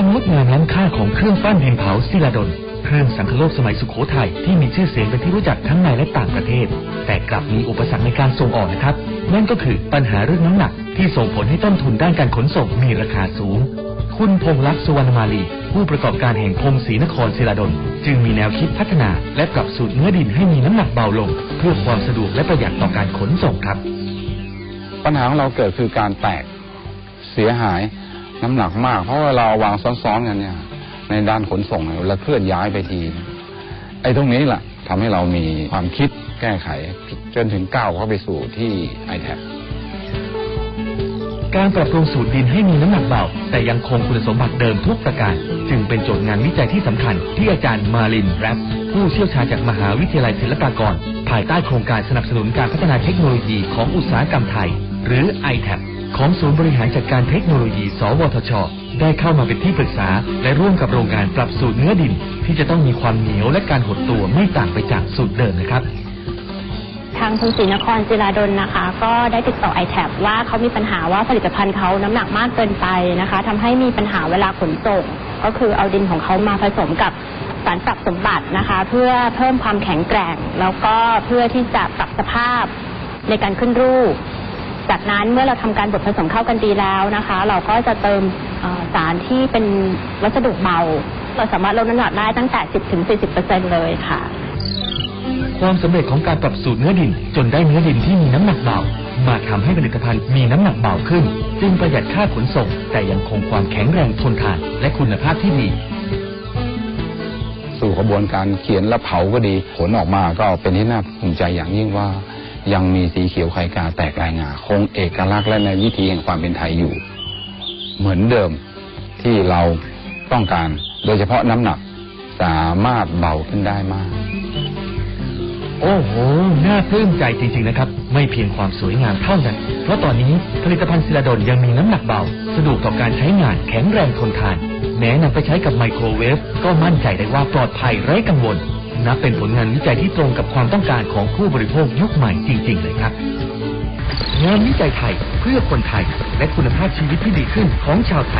ความงดงามล้ำค่าของเครื่องปั้นดินเผาศิลาดลเครื่องสังคโลกสมัยสุขโขทัยที่มีชื่อเสียงเป็นที่รู้จักทั้งในและต่างประเทศ แต่กลับมีอุปสรรคในการส่งออกนะครับ นั่นก็คือปัญหาเรื่องน้ำหนัก ที่ส่งผลให้ต้นทุนด้านการขนส่งมีราคาสูง คุณพงษ์ลักษณ์สุวรรณมาลี ผู้ประกอบการแห่งพงศรีนครศิลาดลจึงมีแนวคิดพัฒนา และปรับสูตรเนื้อดินให้มีน้ำหนักเบาลง เพื่อความสะดวกและประหยัดต่อการขนส่งครับ ปัญหาของเราเกิดคือการแตกเสียหาย น้ำหนักมาก เพราะว่าเราวางซ้อนๆกันเนี่ย ในด้านขนส่งเนี่ยเราเคลื่อนย้ายไปทีไอ้ตรงนี้แหละทำให้เรามีความคิดแก้ไข จนถึงก้าวเข้าไปสู่ที่ i t a b การปรับปรุงสูตรดินให้มีน้ำหนักเบา แต่ยังคงคุณสมบัติเดิมทุกประการ จึงเป็นโจทย์งานวิจัยที่สำคัญ ที่อาจารย์มาลินแรปผู้เชี่ยวชาญจากมหาวิทยาลัยศิลปากร ภายใต้โครงการสนับสนุนการพัฒนาเทคโนโลยีของอุตสาหกรรมไทย หรือ i t a b ของศูนย์บริหารจัดการเทคโนโลยี สวทช ได้เข้ามาเป็นที่ปรึกษา และร่วมกับโรงงานปรับสูตรเนื้อดิน ที่จะต้องมีความเหนียวและการหดตัวไม่ต่างไปจากสูตรเดิมนะครับทางคุณศรีนครศิลาดลนะคะ ก็ได้ติดต่อ i t a b ว่าเขามีปัญหาว่าผลิตภัณฑ์เขาน้ำหนักมากเกินไปนะคะทำให้มีปัญหาเวลาขนส่ง ก็คือเอาดินของเขามาผสมกับสารปรับสมบัตินะคะ เพื่อเพิ่มความแข็งแกร่ง แล้วก็เพื่อที่จะปรับสภาพในการขึ้นรูป จากนั้นเมื่อเราทำการบดผสมเข้ากันดีแล้วนะคะ เราก็จะเติมเอ่อสารที่เป็นวัสดุเบา เราสามารถลดน้ำหนักได้ตั้งแต่ 10-40%เลยค่ะ ความสำเร็จของการปรับสูตรเนื้อดิน จนได้เนื้อดินที่มีน้ำหนักเบา มาทำให้ผลิตภัณฑ์มีน้ำหนักเบาขึ้น จึงประหยัดค่าขนส่ง แต่ยังคงความแข็งแรงทนทาน และคุณภาพที่ดีสู่กระบวนการเขียนและเผาก็ดี ผลออกมาก็เป็นที่น่าภูมิใจอย่างยิ่งว่า ยังมีสีเขียวไข่กาแตกลายงาคงเอกลักษณ์และในวิธีแห่งความเป็นไทยอยู่ เหมือนเดิมที่เราต้องการ โดยเฉพาะน้ำหนักสามารถเบาขึ้นได้มาก โอ้โห น่าปลื้มใจจริง ๆ นะครับ ไม่เพียงความสวยงามเท่านั้น เพราะตอนนี้ผลิตภัณฑ์ซิลาดอนยังมีน้ำหนักเบา สะดวกต่อการใช้งานแข็งแรงทนทาน แม้นำไปใช้กับไมโครเวฟก็มั่นใจได้ว่าปลอดภัยไร้กังวล นับเป็นผลงานวิจัยที่ตรงกับความต้องการของผู้บริโภคยุคใหม่จริง ๆ เลยครับ งานวิจัยไทยเพื่อคนไทย และคุณภาพชีวิตที่ดีขึ้นของชาวไทย